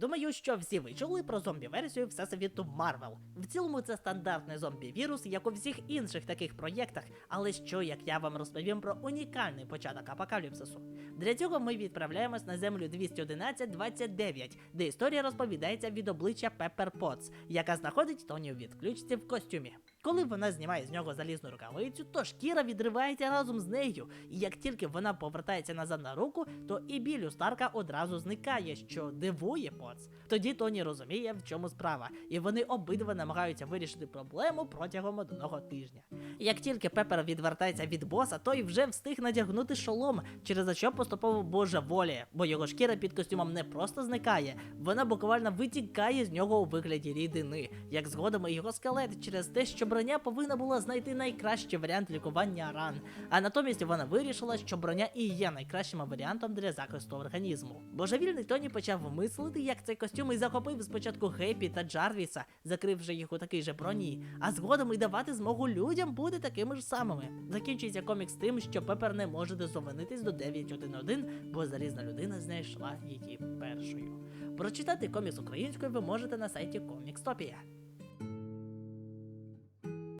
Думаю, що всі ви чули про зомбі-версію Всесвіту Марвел. В цілому це стандартний зомбі-вірус, як у всіх інших таких проєктах, але що як я вам розповім про унікальний початок апокаліпсису. Для цього ми відправляємось на землю 211-29, де історія розповідається від обличчя Пеппер Потс, яка знаходить Тоні у відключці в костюмі. Коли вона знімає з нього залізну рукавицю, то шкіра відривається разом з нею, і як тільки вона повертається назад на руку, то і біль у Старка одразу зникає, що дивує Поц. Тоді Тоні розуміє, в чому справа, і вони обидва намагаються вирішити проблему протягом одного тижня. Як тільки Пепер відвертається від боса, той вже встиг надягнути шолом, через що поступово божеволіє, бо його шкіра під костюмом не просто зникає, вона буквально витікає з нього у вигляді рідини, як згодом і його скелет через те, що броня повинна була знайти найкращий варіант лікування ран. А натомість вона вирішила, що броня і є найкращим варіантом для захисту організму. Божевільний Тоні почав мислити, як цей костюм і захопив спочатку Гепі та Джарвіса, закривши їх у такій же броні, а згодом і давати змогу людям бути такими ж самими. Закінчується комікс тим, що Пепер не може дозвонитись до 911, бо залізна людина знайшла її першою. Прочитати комікс українською ви можете на сайті Комікстопія.